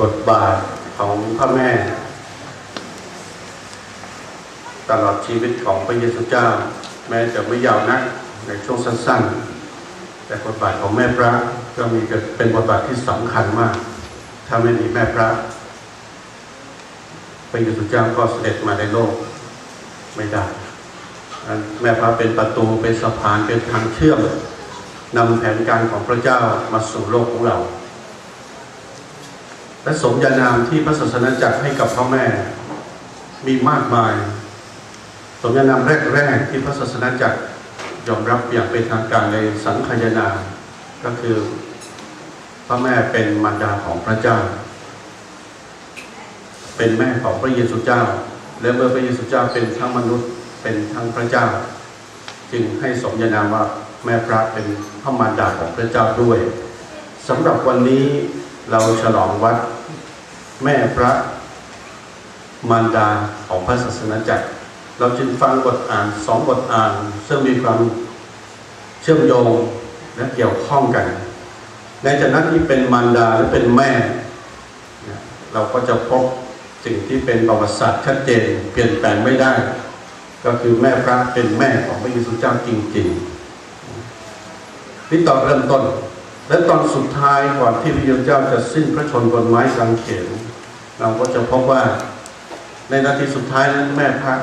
บทบาทของพระแม่ ตลอดชีวิตของพระเยซูเจ้า แม้จะไม่ยาวนักในช่วงสั้นๆ แต่บทบาทของแม่พระก็มีเป็นบทบาทที่สำคัญมาก ถ้าไม่มีแม่พระพระเยซูเจ้าก็เสด็จมาในโลกไม่ได้แม่พระเป็นประตูเป็นสะพานเป็นทางเชื่อมนำแผนการของพระเจ้ามาสู่โลกของเรา และสมญานามที่พระศาสนาจักรให้กับพระแม่ มีมากมาย สมญานามแรกๆที่พระศาสนาจักรยอมรับอย่างเป็นทางการในสังคายนาก็คือพระแม่เป็นมารดาของพระเจ้า เป็นแม่ของพระเยซูเจ้า และเมื่อพระเยซูเจ้าเป็นทั้งมนุษย์เป็นทั้งพระเจ้า จึงให้สมญานามว่าแม่พระเป็นพระมารดาของพระเจ้าด้วยสำหรับวันนี้ เราฉลองวัดแม่พระมารดาของพระศาสนาจักร เราจึงฟังบทอ่านสองบทอ่าน ซึ่งมีความเชื่อมโยงและเกี่ยวข้องกัน ในฐานะที่เป็นมารดาและเป็นแม่ เราก็จะพบสิ่งที่เป็นประวัติศาสตร์ชัดเจนเปลี่ยนแปลงไม่ได้ ก็คือแม่พระเป็นแม่ของพระเยซูเจ้าจริงๆนี่ตอนเริ่มต้น และตอนสุดท้ายก่อนที่พระเยซูเจ้าจะสิ้นพระชนบนไม้กางเขนเราก็จะพบว่าในนาทีสุดท้ายนั้นแม่พระ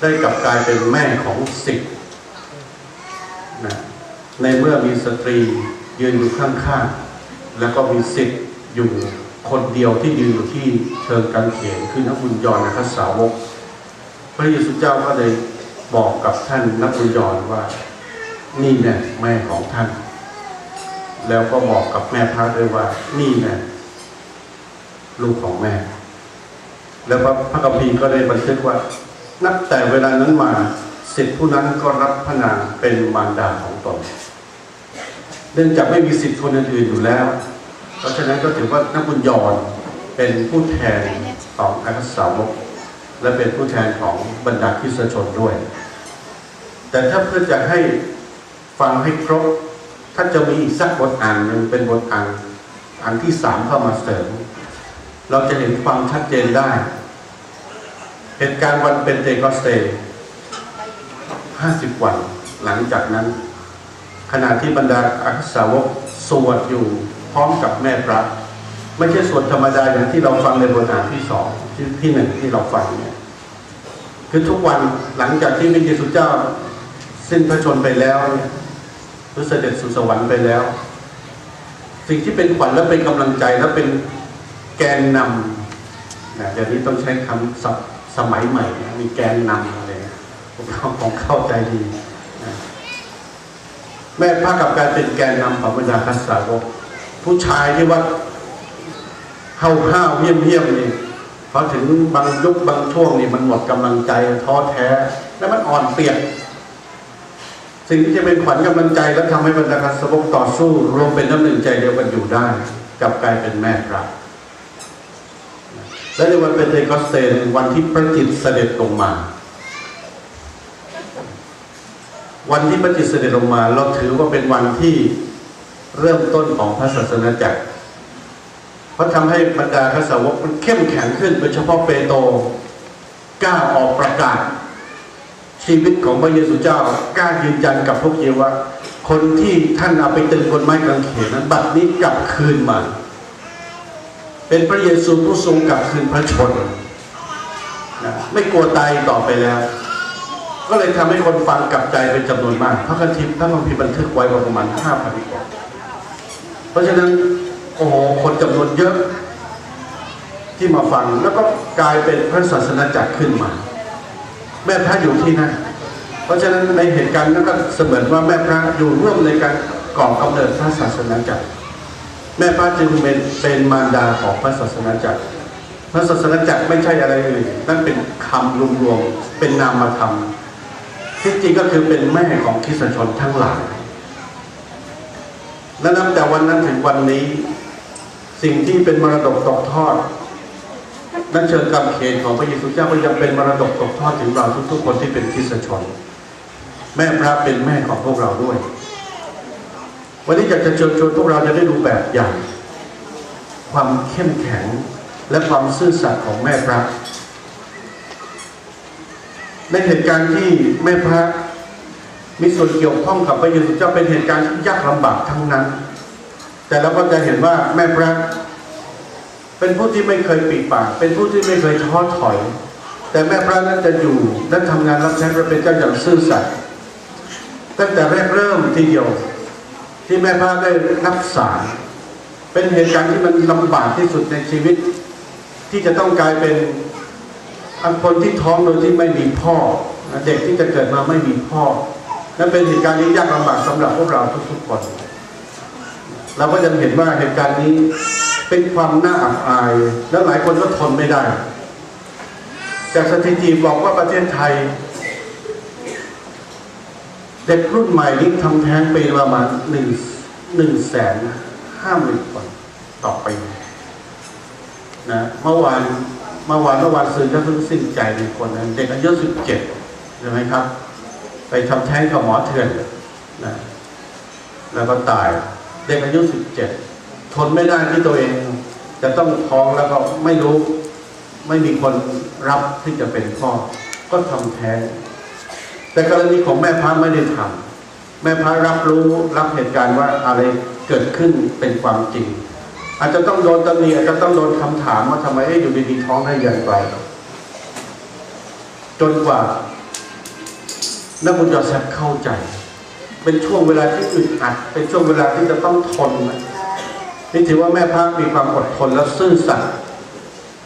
ได้กลับกลายเป็นแม่ของสิทธิ์นะในเมื่อมีสตรียืนอยู่ข้างๆ แล้วก็มีสิทธิ์อยู่คนเดียวที่ยืนอยู่ที่เชิงกางเขนคือนักบุญยอนนะครับสาวก พระเยซูเจ้าก็เลยบอกกับท่านนักบุญยอนว่า นี่แน่แม่ของท่าน แล้วก็บอกกับแม่พระด้วยว่า นี่แน่ลูกของแม่ แล้วพระพระคัมภีก็ได้บันทึกว่า นับแต่เวลานั้นมาสิทธิผู้นั้นก็รับพระนามเป็นมารดาของตนเนื่องจากไม่มีสิทธิคนอื่นอยู่แล้ว เพราะฉะนั้นก็ถือว่านักบุญยอนเป็นผู้แทนของอัคสาวกและเป็นผู้แทนของบรรดาคิสชนด้วย แต่ถ้าเพื่อจะให้ ฟังให้ครบถ้าจะมีอีกสักบทอ่านหนึ่งเป็นบทอ่านอันที่สามเข้ามาเสริม เราจะเห็นความชัดเจนได้ เหตุการณ์วันเป็นเตโกสเตย์50วันหลังจากนั้น ขณะที่บรรดาอักษาวกสวดอยู่พร้อมกับแม่พระไม่ใช่สวดธรรมดาอย่างที่เราฟังในบทอ่านที่สองที่ที่หนึ่งที่เราฟังเนี่ยคือทุกวันหลังจากที่พระเยซูเจ้าสิ้นพระชนไปแล้วเนี่ย หรือเสด็จสู่สวรรค์ไปแล้ว สิ่งที่เป็นขวัญและเป็นกำลังใจและเป็นแกนนำนะเดี๋ยวนี้ต้องใช้คำศัพท์สมัยใหม่นะมีแกนนำอะไรเงี้ยผมของเข้าใจดีนะแม่พระกับการเป็นแกนนำของบรรดาคัสสาวกผู้ชายที่ว่าห้าวห้าวเยี่ยมเยี่ยมนี่พอถึงบางยุคบางช่วงนี่มันหมดกำลังใจท้อแท้ และมันอ่อนเปลียก สิ่งที่จะเป็นขวัญกำลังใจและทำให้บรรดาสสาวกต่อสู้ รวมเป็นน้ำหนึ่งใจเดียวกันอยู่ได้กับกลายเป็นแม่พระและในวันเป็นเทคอสเตนวันที่พระจิตเสด็จลงมา วันที่พระจิตเสด็จลงมา เราถือว่าเป็นวันที่เริ่มต้นของพระศาสนาจักรเพราะทำให้บรรดาพระสาวกมันเข้มแข็งขึ้นโดยเฉพาะเปโตรกล้าออกประกาศ ชีวิตของพระเยซูเจ้ากล้ายืนยันกับพวกเยว่า คนที่ท่านเอาไปตึงบนไม้กางเขนนั้นบัดนี้กลับคืนมา เป็นพระเยซูผู้ทรงกลับคืนพระชนนะไม่กลัวตายต่อไปแล้ว ก็เลยทำให้คนฟังกลับใจเป็นจำนวนมาก พระคัมภีร์พระคัมภีร์บันทึกไว้ประมาณห้าพันกว่าเพราะฉะนั้นโอ้โหคนจำนวนเยอะที่มาฟังแล้วก็กลายเป็นพระศาสนาจักรขึ้นมา แม่พระอยู่ที่นั่น เพราะฉะนั้นในเหตุการณ์นั้นก็เสมือนว่าแม่พระอยู่ร่วมในการก่อกำเนิดพระศาสนาจักร แม่พระจึงเป็นเป็นมารดาของพระศาสนาจักร พระศาสนาจักรไม่ใช่อะไรอื่นนั่นเป็นคำรวมๆเป็นนามธรรมที่จริงก็คือเป็นแม่ของคริสตชนทั้งหลาย และนับแต่วันนั้นถึงวันนี้ สิ่งที่เป็นมรดกตกทอด นั่นเชิญกำเขนของพระเยซูเจ้าก็ยังเป็นมรดกตกทอดถึงเราทุกๆคนที่เป็นคริสชน แม่พระเป็นแม่ของพวกเราด้วยววันนี้อยากจะเชิญชวนพวกเราจะได้ดูแบบอย่าง ความเข้มแข็งและความซื่อสัตย์ของแม่พระ ในเหตุการณ์ที่แม่พระมีส่วนเกี่ยวข้องกับพระเยซูเจ้าเป็นเหตุการณ์ที่ยากลำบากทั้งนั้น แต่เราก็จะเห็นว่าแม่พระ เป็นผู้ที่ไม่เคยปิดปาก เป็นผู้ที่ไม่เคยท้อถอย แต่แม่พระนั้นจะอยู่และทำงานรับใช้พระเป็นเจ้าอย่างซื่อสัตย์ตั้งแต่แรกเริ่มทีเดียว ที่แม่พระได้รับสารเป็นเหตุการณ์ที่มันลำบากที่สุดในชีวิต ที่จะต้องกลายเป็นอันคนที่ท้องโดยที่ไม่มีพ่อ เด็กที่จะเกิดมาไม่มีพ่อนั่นเป็นเหตุการณ์ที่ยากลำบากสำหรับพวกเราทุกๆคนเราก็จะเห็นว่าเหตุการณ์นี้ เป็นความน่าอับอาย และหลายคนก็ทนไม่ได้ จากสถิติบอกว่าประเทศไทย เด็กรุ่นใหม่นี้ทำแท้งปีประมาณหนึ่งหนึ่งแสนห้าหมื่นคนต่อปีนะเมื่อวานเมื่อวานเมื่อวานซื้อก็เพิ่งสิ้นใจหนึ่งคนนะเด็กอายุสิบเจ็ดใช่ไหมครับ ไปทำแท้งกับหมอเถื่อนนะแล้วก็ตายเด็กอายุสิบเจ็ด ทนไม่ได้ที่ตัวเอง จะต้องท้องแล้วก็ไม่รู้ ไม่มีคนรับที่จะเป็นพ่อ ก็ทำแท้งแต่กรณีของแม่พระไม่ได้ทำแม่พระรับรู้รับเหตุการณ์ว่าอะไรเกิดขึ้นเป็นความจริง อาจจะต้องโดนตำหนิอาจจะต้องโดนคำถามว่าทำไมเอ๊ะอยู่ดีๆท้องได้อย่างไรจนกว่านักบุญยอดแซบเข้าใจ เป็นช่วงเวลาที่อึดอัด เป็นช่วงเวลาที่จะต้องทนนะ นี่ถือว่าแม่พระมีความอดทนและซื่อสัตย์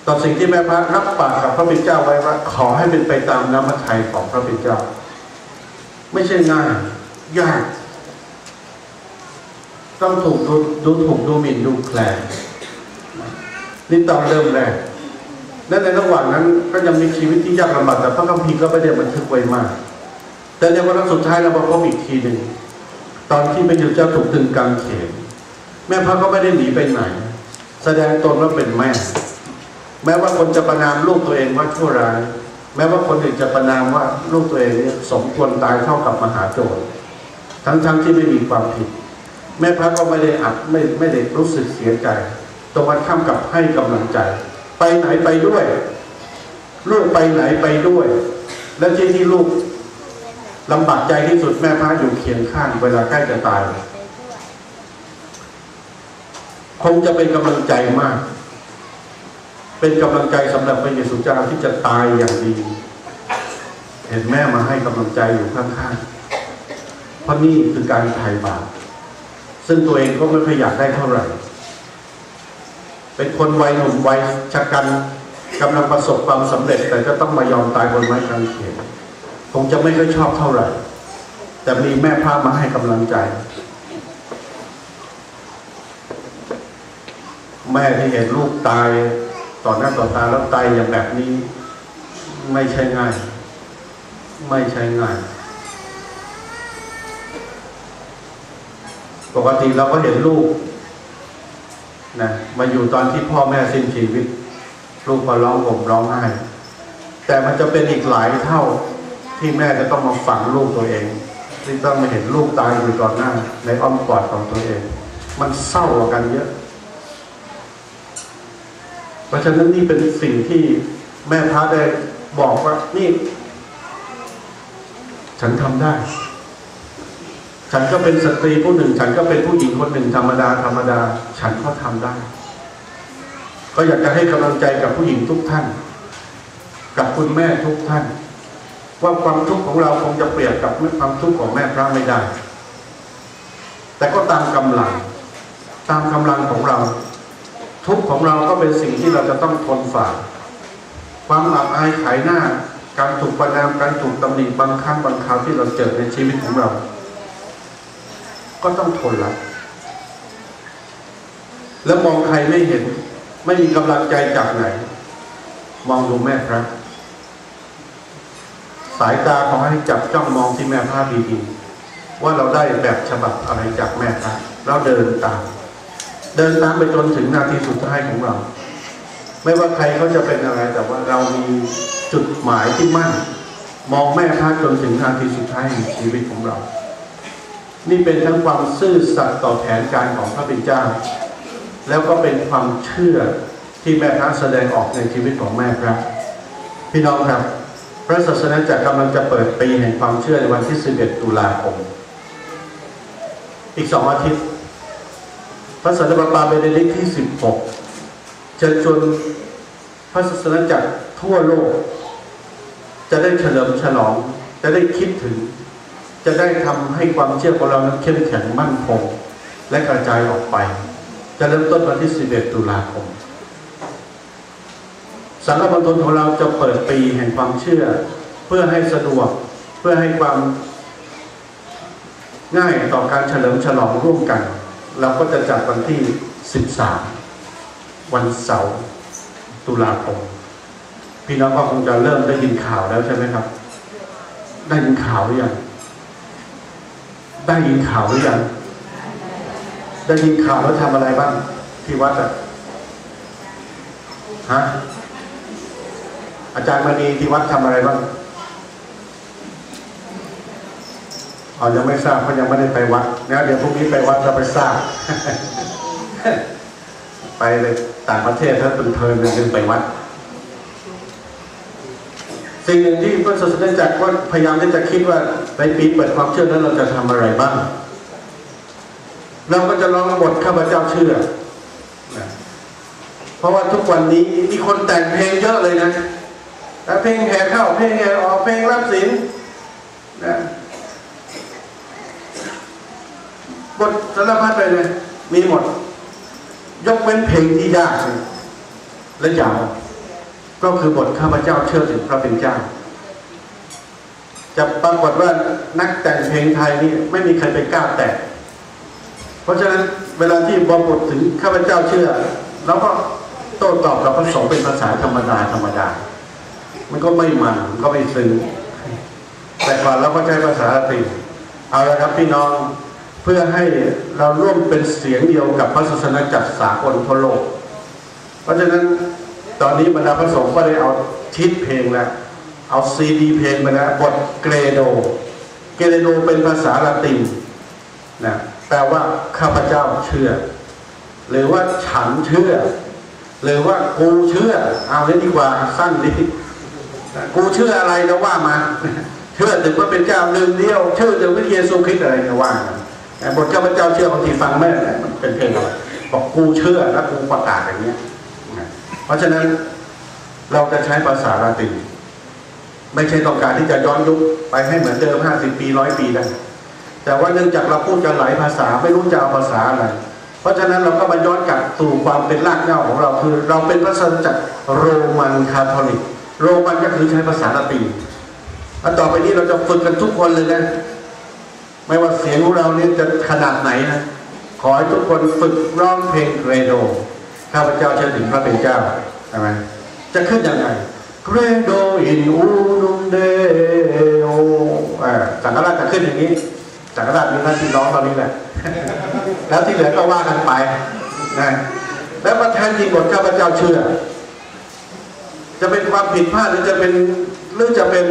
ต่อสิ่งที่แม่พระรับปากกับพระบิดเจ้าไว้ว่าขอให้เป็นไปตามน้ำพระทัยของพระบิดเจ้า ไม่ใช่ง่ายยาก ต้องถูกดูดูถูกดูหมิ่นดูแคลนนี่ตอนเริ่มแรกและในระหว่างนั้นก็ยังมีชีวิตที่ยากลำบากแต่พระคัมภีร์ก็ไม่ได้บันทึกไว้มาก แต่ในวันสุดท้ายเรามาพบอีกทีหนึ่งตอนที่พระเยซูเจ้าถูกตึงกางเขน แม่พระก็ไม่ได้หนีไปไหน แสดงตนว่าเป็นแม่ แม้ว่าคนจะประนามลูกตัวเองว่าชั่วร้าย แม้ว่าคนอื่นจะประนามว่าลูกตัวเองเนี่ยสมควรตายเท่ากับมหาโจรทั้งๆที่ไม่มีความผิด แม่พระก็ไม่ได้อัดไม่ไม่ได้รู้สึกเสียใจตรงกันข้ามกับให้กำลังใจ ไปไหนไปด้วย ลูกไปไหนไปด้วย และที่ที่ลูกลำบากใจที่สุดแม่พระอยู่เคียงข้างเวลาใกล้จะตาย คงจะเป็นกำลังใจมาก เป็นกำลังใจสำหรับพระเยซูเจ้าที่จะตายอย่างดี เห็นแม่มาให้กำลังใจอยู่ข้างๆเพราะนี่คือการไถ่บาปซึ่งตัวเองก็ไม่ค่อยอยากได้เท่าไหร่ เป็นคนวัยหนุ่มวัยชะกันกำลังประสบความสำเร็จ แต่ก็ต้องมายอมตายบนไม้กางเขนคงจะไม่ค่อยชอบเท่าไหร่ แต่มีแม่พามาให้กำลังใจ แม่ที่เห็นลูกตายต่อหน้าต่อตาแล้วตายอย่างแบบนี้ ไม่ใช่ง่าย ไม่ใช่ง่าย ปกติเราก็เห็นลูกนะมาอยู่ตอนที่พ่อแม่สิ้นชีวิต ลูกก็ร้องห่มร้องไห้แต่มันจะเป็นอีกหลายเท่าที่แม่จะต้องมาฝังลูกตัวเอง ที่ต้องมาเห็นลูกตายอยู่ต่อหน้า ในอ้อมกอดของตัวเอง มันเศร้ากันเยอะ ราะฉะนั้นนี่เป็นสิ่งที่แม่พระได้บอกว่านี่ ฉันทำได้ ฉันก็เป็นสตรีผู้หนึ่ง ฉันก็เป็นผู้หญิงคนหนึ่งธรรมดาธรรมดา ฉันก็ทำได้ ก็อยากจะให้กำลังใจกับผู้หญิงทุกท่าน กับคุณแม่ทุกท่าน ว่าความทุกข์ของเราคงจะเปรียบกับความทุกข์ของแม่พระไม่ได้ แต่ก็ตามกำลัง ตามกำลังของเรา ทุกของเราก็เป็นสิ่งที่เราจะต้องทนฝ่า ความอับอายขายหน้า การถูกประนามการถูกตำหนิบางครั้งบางคราวที่เราเจอในชีวิตของเรา ก็ต้องทนละแล้วมองใครไม่เห็น ไม่มีกำลังใจจากไหน มองดูแม่พระสายตาขอให้จับจ้องมองที่แม่พระดีๆว่าเราได้แบบฉบับอะไรจากแม่พระเราเดินตาม เดินตามไปจนถึงนาทีสุดท้ายของเรา ไม่ว่าใครเขาจะเป็นอะไร แต่ว่าเรามีจุดหมายที่มั่น มองแม่พระจนถึงนาทีสุดท้ายของชีวิตของเรา นี่เป็นทั้งความซื่อสัตย์ต่อแผนการของพระบิดเจ้า แล้วก็เป็นความเชื่อที่แม่พระแสดงออกในชีวิตของแม่ครับพี่น้องครับ พระศาสนาจักรกำลังจะเปิดปีแห่งความเชื่อในวันที่ 11 ตุลาคม อีกสองอาทิตย์ พระสันตะปาเบเนดิกที่ 16 จะจนพระศาสนาจักรทั่วโลก จะได้เฉลิมฉลอง จะได้คิดถึง จะได้ทำให้ความเชื่อของเรานั้นเข้มแข็งมั่นคง และกระจายออกไป จะเริ่มต้นวันที่ 11 ตุลาคมสังฆมณฑลของเราจะเปิดปีแห่งความเชื่อ เพื่อให้สะดวกเพื่อให้ความง่ายต่อการเฉลิมฉลองร่วมกัน เราก็จะจัดวันที่ 13 วันเสาร์ตุลาคมพี่น้องก็คงจะเริ่มได้ยินข่าวแล้วใช่ไหมครับ ได้ยินข่าวหรือยังได้ยินข่าวหรือยังได้ยินข่าวแล้วทำอะไรบ้าง ที่วัดอะฮะอาจารย์มณีที่วัดทำอะไรบ้าง อ๋อยังไม่ทราบเพราะยังไม่ได้ไปวัดนะเดี๋ยวพรุ่งนี้ไปวัดจะไปทราบ ไปเลยต่างประเทศถ้าเป็นเพลินๆนึงไปวัด สิ่งหนึ่งที่พระศาสนาจักรก็พยายามที่จะคิดว่าในปีเปิดความเชื่อนั้นเราจะทำอะไรบ้าง เราก็จะลองบทข้าพเจ้าเชื่อ เพราะว่าทุกวันนี้มีคนแต่งเพลงเยอะเลยนะแต่เพลงแห่เข้าเพลงแห่ออกเพลงรับศีลนะ บทสารพัดเลยนมีหมด ยกเว้นเพลงที่ยากและยาวก็คือบทข้าพเจ้าเชื่อถึงพระเป็นเจ้า จะปรากฏว่านักแต่งเพลงไทยนี่ไม่มีใครไปกล้าแต่งเพราะฉะนั้นเวลาที่บอบทถึงข้าพเจ้าเชื่อเราก็โต้ตอบเราก็ส่งเป็นภาษาธรรมดาธรรมดา มันก็ไม่มันมันก็ไม่ซึ้งแต่ก่อนเราก็ใช้ภาษาติเอาละครับพี่น้อง เพื่อให้เราร่วมเป็นเสียงเดียวกับพระศาสนาจักรสากลทั่วโลก เพราะฉะนั้นตอนนี้บรรดาพระสงฆ์ก็ได้เอาชิดเพลงแล้วเอาซีดีเพลงมาแล้วบทเกรโด เกรโดเป็นภาษาละตินนะแปลว่าข้าพเจ้าเชื่อ หรือว่าฉันเชื่อ หรือว่ากูเชื่อ เอาเลยดีกว่าสั้นดีกูเชื่ออะไรนะว่ามาเชื่อถึงว่าเป็นเจ้าหนึ่งเดียวเชื่อถึงพระเยซูคริสต์อะไรนะว่ามา แต่บทข้าพเจ้าเชื่อบางทีฟังไม่ได้มันเป็นเพลงอะไรบอกกูเชื่อแล้วกูประกาศอย่างเงี้ยเพราะฉะนั้นเราจะใช้ภาษาลาตินไม่ใช่ต้องการที่จะย้อนยุคไปให้เหมือนเดิมห้าสิบปีร้อยปีได้แต่ว่าเนื่องจากเราพูดกันหลายภาษาไม่รู้จะเอาภาษาอะไร เพราะฉะนั้นเราก็มาย้อนกลับสู่ความเป็นรากเหง้าของเราคือ เราเป็นพระสันจากโรมันคาทอลิก โรมันก็คือใช้ภาษาละตินแล้วต่อไปนี้เราจะฝึกกันทุกคนเลยนะ ไม่ว่าเสียงของเราเนี่ยจะขนาดไหนนะขอให้ทุกคนฝึกร้องเพลงเกรโดข้าพเจ้าเชื่อถึงพระเป็นเจ้าใช่ไหมจะขึ้นยังไงเกรโดอินอูนุมเดโอสังฆราชจะขึ้นอย่างนี้สังฆราชมีหน้าที่ร้องตอนนี้แหละ แล้วที่เหลือก็ว่ากันไปนะแล้วประธานจริงบทข้าพเจ้าเชื่อ จะเป็นความผิดพลาดหรือจะเป็นหรือจะเป็น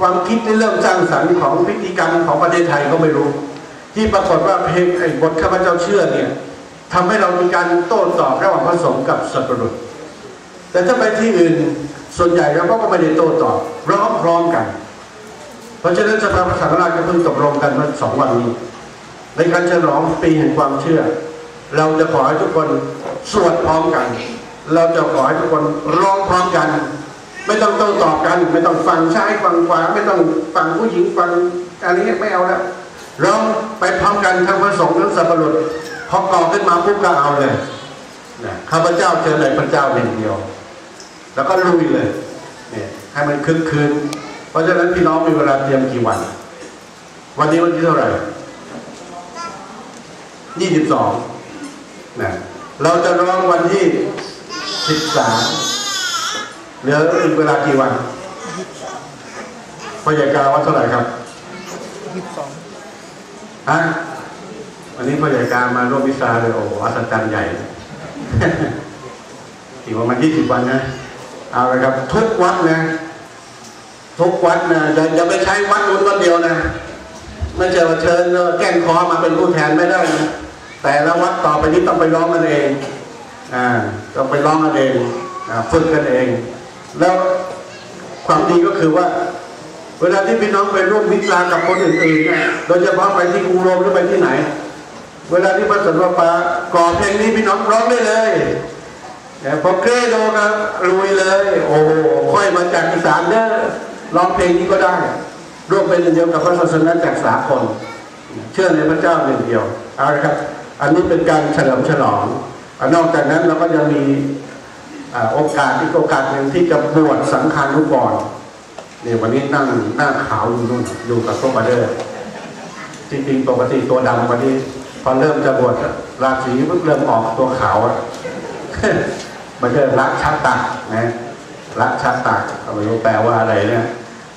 ความคิดที่เริ่มสร้างสรรค์ของพิธีกรรมของประเทศไทยก็ไม่รู้ ที่ปรากฏว่าเพลงไอ้บทข้าพเจ้าเชื่อเนี่ยทำให้เรามีการโต้ตอบระหว่างพระสงฆ์กับสัตว์ประหลาดแต่ถ้าไปที่อื่นส่วนใหญ่เราก็ไม่ได้โต้ตอบร้องพร้อมกัน เพราะฉะนั้นสภาพระสังฆราชก็เพิ่งตกลงกันเมื่อสองวันนี้ในการฉลองปีแห่งความเชื่อ เราจะขอให้ทุกคนสวดพร้อมกัน เราจะขอให้ทุกคนร้องพร้อมกัน ไม่ต้องโต้ตอบกัน ไม่ต้องฟังซ้ายฟังขวา ไม่ต้องฟังผู้หญิงฟังอะไรเงี้ยไม่เอาแล้วร้องไปพร้อมกันทั้งพระสงฆ์ทั้งสัพพะรุษพอก่อขึ้นมาปุ๊บก็เอาเลยนะข้าพเจ้าเจอเลยพระเจ้าเป็นเดียว แล้วก็ลุยเลยเนี่ยให้มันคึกคืน เพราะฉะนั้นพี่น้องมีเวลาเตรียมกี่วัน วันนี้วันที่เท่าไหร่ยี่สิบสองนะเราจะร้องวันที่สิบสาม เหลืออีกเวลากี่วันพยากาว่าเท่าไหร่ครับยี่สิบสองฮะวันนี้พยากามาร่วมวิชาเลยโอ้โหอัศจรรย์ใหญ่อีกประมาณยี่สิบวันนะเอาละครับ ทุกวัดนะทุกวัดนะอย่าอย่าไปใช้วัดนู้นวัดเดียวนะไม่ใช่ว่าเชิญเออแกล้งคอมาเป็นผู้แทนไม่ได้นะแต่ละวัดต่อไปนี้ต้องไปร้องกันเองอ่าต้องไปร้องกันเองอ่าฝึกกันเอง แล้วความดีก็คือว่า เวลาที่พี่น้องไปร่วมวิจารณ์กับคนอื่นๆเนี่ยโดยเฉพาะไปที่กรุงโรมหรือไปที่ไหน เวลาที่พระสันตปาก่อเพลงนี้พี่น้องร้องได้เลยแต่พอเกรโดก็ลุยเลย โอ้โหค่อยมาจากอีสานเด้อร้องเพลงนี้ก็ได้ ร่วมเป็นเดียวกับพระศาสนาจากสากลเชื่อในพระเจ้าหนึ่งเดียวเอาละครับ อันนี้เป็นการเฉลิมฉลองอนอกจากนั้นเราก็ยังมี โอกาสที่โอกาสหนึ่งที่จะบวชสังฆานุกรเนี่ยวันนี้นั่งหน้าขาวอยู่นู่นอยู่กับพวกมาเดอร์จริงๆปกติตัวดำวันนี้ พอเริ่มจะบวชราศีเริ่มออกตัวขาวอะมันก็ละชัตตะนะละชัตตะก็ไม่รู้แปลว่าอะไรเนี่ย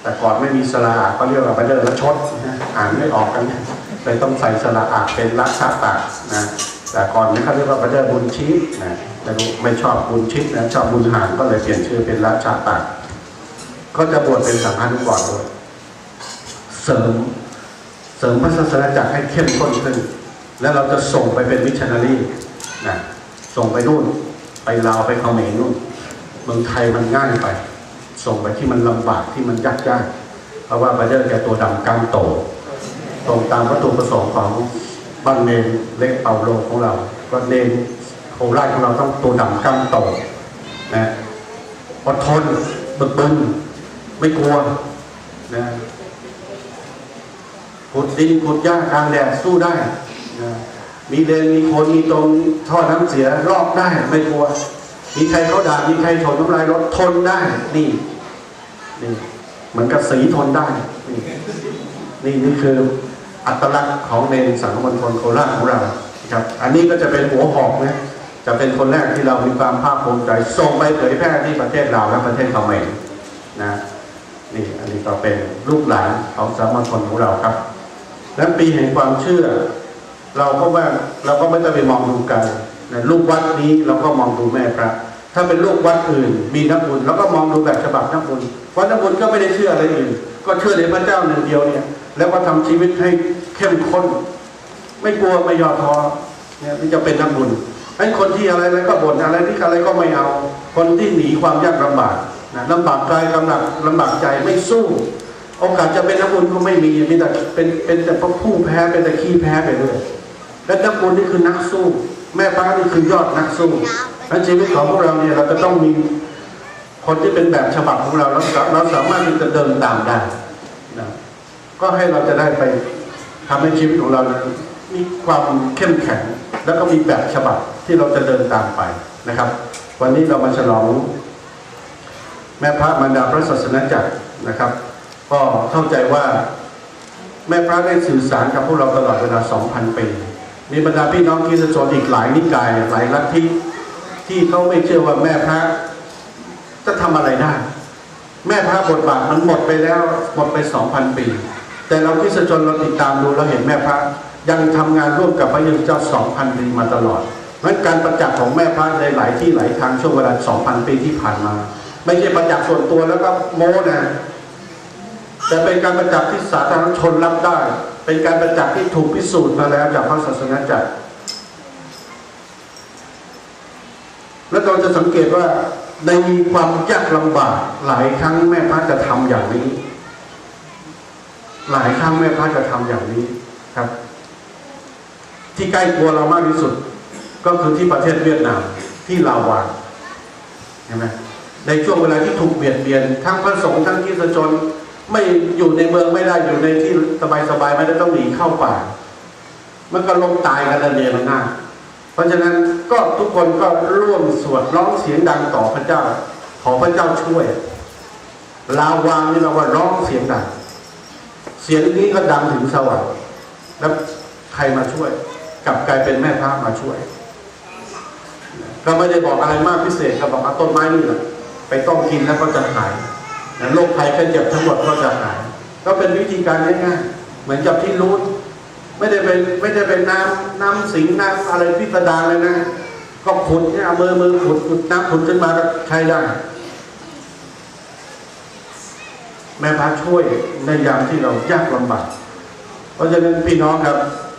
แต่ก่อนไม่มีสระอาก็เรียกว่าบันเดอร์ละชดนะอ่านไม่ออกกันเลยต้องใส่สระอาเป็นละชัตตะนะแต่ก่อนนี่เขาเรียกว่าบันเดอร์บุญชิตนะ ไม่รู้ไม่ชอบบุญชิตนะชอบบุญหารก็เลยเปลี่ยนชื่อเป็นละชัตตะก็จะบวชเป็นสังฆานุกรด้วยเสริม เสริมพระศาสนาจักรให้เข้มข้นขึ้น แล้วเราจะส่งไปเป็นมิชชันนารีนะส่งไปนู่น ไปลาวไปเขมรนู่นเมืองไทยมันง่ายไป ส่งไปที่มันลำบากที่มันยากยากเพราะว่าบาเดอร์แกตัวดำกล้ามโตตรงตามวัตถุประสงค์ของบ้านเนนเล็กเปาโลของเราก็เนน โคราชของเราต้องตัวดำกล้ามโตนะอดทนบึกบึนไม่กลัวนะขุดดินขุดหญ้ากลางแดดสู้ได้นะมีเลนมีคนมีตรงท่อน้ำเสียรอบได้ไม่กลัว มีใครเขาด่ามีใครถมน้ำลายรถทนได้ นี่นี่เหมือนกับสีทนได้ นี่นี่นี่คืออัตลักษณ์ของเนนสังฆมณฑลโคราชของเราครับ อันนี้ก็จะเป็นหัวหอกนะ จะเป็นคนแรกที่เรามีความภาคภูมิใจส่งไปเผยแพร่ที่ประเทศลาวและประเทศเขมรนะนี่อันนี้ก็เป็นลูกหลานของสามัญชนของเราครับนั้นปีแห่งความเชื่อ เราก็ว่าเราก็ไม่ต้องไปมองดูกันนะลูกวัดนี้เราก็มองดูแม่พระ ถ้าเป็นลูกวัดอื่น มีนักบุญเราก็มองดูแบบฉบับนักบุญวัดนักบุญก็ไม่ได้เชื่ออะไรอื่น ก็เชื่อในพระเจ้าหนึ่งเดียวเนี่ยแล้วก็ทำชีวิตให้เข้มข้น ไม่กลัวไม่ย่อท้อเนี่ยที่จะเป็นนักบุญ ให้คนที่อะไรอะไรก็บ่นอะไรที่อะไรก็ไม่เอา คนที่หนีความยากลำบากนะลำบากกายลำบากลำบากใจไม่สู้โอกาสจะเป็นนักบุญก็ไม่มีมีแต่เป็นเป็นแต่ผู้แพ้เป็นแต่ขี้แพ้ไปเรื่อยและนักบุญนี่คือนักสู้ แม่ป้านี่คือยอดนักสู้และชีวิตของพวกเราเนี่ยเราจะต้องมีคนที่เป็นแบบฉบับของเราแล้วเราสามารถที่จะเดินตามได้นะก็ให้เราจะได้ไปทำให้ชีวิตของเรานั้นมีความเข้มแข็ง แล้วก็มีแบบฉบับ ที่เราจะเดินตามไปนะครับ วันนี้เรามาฉลอง แม่พระมารดาพระศาสนาจักรนะครับ ก็เข้าใจว่าแม่พระได้สื่อสารกับพวกเราตลอดเวลา 2,000 ปี มีบรรดาพี่น้องคริสตชนอีกหลายนิกายหลายลัทธิที่เขาไม่เชื่อว่าแม่พระจะทำอะไรได้ แม่พระบทบาทมันหมดไปแล้วหมดไป 2,000 ปี แต่เราคริสตชนเราติดตามดูเราเห็นแม่พระยังทำงานร่วมกับพระเยซูเจ้า 2,000 ปีมาตลอด เพราะการประจักษ์ของแม่พระในหลายที่หลายทางช่วงเวลา 2,000 ปีที่ผ่านมา ไม่ใช่ประจักษ์ส่วนตัวแล้วก็โม้นะแต่เป็นการประจักษ์ที่สาธารณชนรับได้ เป็นการประจักษ์ที่ถูกพิสูจน์มาแล้วจากพระศาสนาจักร และเราจะสังเกตว่าในความยากลำบากหลายครั้งแม่พระจะทำอย่างนี้ หลายครั้งแม่พระจะทำอย่างนี้ครับ ที่ใกล้ตัวเรามากที่สุด ก็คือที่ประเทศเวียดนามที่ลาวาเห็นไหมในช่วงเวลาที่ถูกเบียดเบียน ทั้งพระสงฆ์ทั้งคริสตชนไม่อยู่ในเมืองไม่ได้อยู่ในที่สบายๆไม่ได้ต้องหนีเข้าป่า มันก็ลงตายกันระเนระนาดเพราะฉะนั้นก็ทุกคนก็ร่วมสวดร้องเสียงดังต่อพระเจ้า ขอพระเจ้าช่วย ลาวางนี่เราว่าร้องเสียงดังเสียงนี้ก็ดังถึงสวรรค์แล้วใครมาช่วย กลับกลายเป็นแม่พระมาช่วย ก็ไม่ได้บอกอะไรมากพิเศษก็บอกเอาต้นไม้นี่แหละไปต้มกินแล้วก็จะหายโรคภัยแค่เจ็บทั้งหมดก็จะหาย ก็เป็นวิธีการง่ายๆเหมือนกับที่รู้ไม่ได้เป็นไม่ได้เป็นน้ำน้ำสิงน้ำอะไรพิสดารเลยนะ ก็ขุดเนี่ยเอามือมือขุดขุดน้ำขุดขึ้นมาใช้ได้ แม่พระช่วยในยามที่เรายากลำบากเพราะฉะนั้นพี่น้องครับ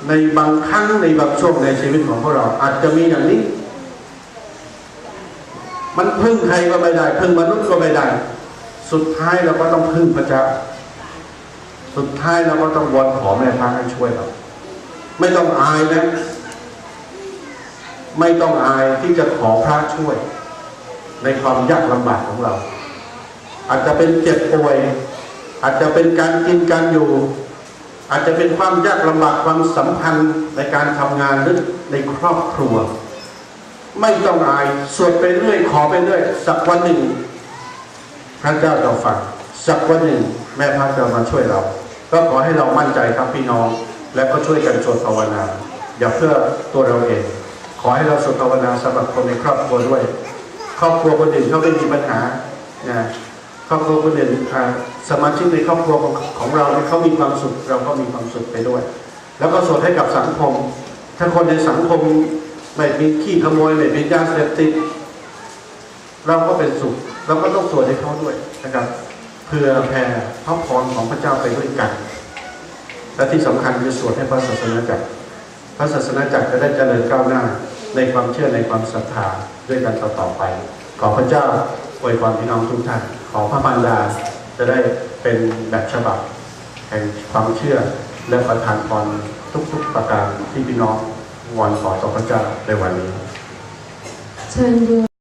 ในบางครั้งในบางช่วงในชีวิตของพวกเรา อาจจะมีอย่างนี้ มันพึ่งใครก็ไม่ได้ พึ่งมนุษย์ก็ไม่ได้ สุดท้ายเราก็ต้องพึ่งพระเจ้า สุดท้ายเราก็ต้องวอนขอแม่พระให้ช่วยเรา ไม่ต้องอายนะ ไม่ต้องอายที่จะขอพระช่วย ในความยากลำบากของเรา อาจจะเป็นเจ็บป่วย อาจจะเป็นการกินการอยู่ อาจจะเป็นความยากลำบากความสัมพันธ์ในการทำงานหรือในครอบครัว ไม่ต้องอายสวดไปเรื่อยขอไปเรื่อยสักวันหนึ่ง พระเจ้าจะฟังสักวันหนึ่ง แม่พระจะมาช่วยเรา ก็ขอให้เรามั่นใจครับพี่น้อง และก็ช่วยกันสวดภาวนา อย่าเพื่อตัวเราเอง ขอให้เราสวดภาวนาสำหรับคนในครอบครัวด้วย ครอบครัวคนอื่นเขาไม่มีปัญหานะครอบครัวคนอื่นอ่าสมาชิกในครอบครัวของของเราที่เขามีความสุขเราก็มีความสุขไปด้วย แล้วก็สวดให้กับสังคม ถ้าคนในสังคม ไม่มีขี้ขโมยไม่มียาเสพติดเราก็เป็นสุขเราก็ต้องสวดให้เขาด้วยนะครับเพื่อแผ่พระพรของพระเจ้าไปด้วยกัน และที่สำคัญคือสวดให้พระศาสนาจักรพระศาสนาจักรจะได้เจริญก้าวหน้าในความเชื่อในความศรัทธาด้วยกันต่อๆไป ขอพระเจ้าอวยพรพี่น้องทุกท่านขอพระมารดาจะได้เป็นแบบฉบับ แห่งความเชื่อและประทานพรทุกๆประการที่พี่น้อง วอนขอต่อพระเจ้าในวันนี้เชิญดู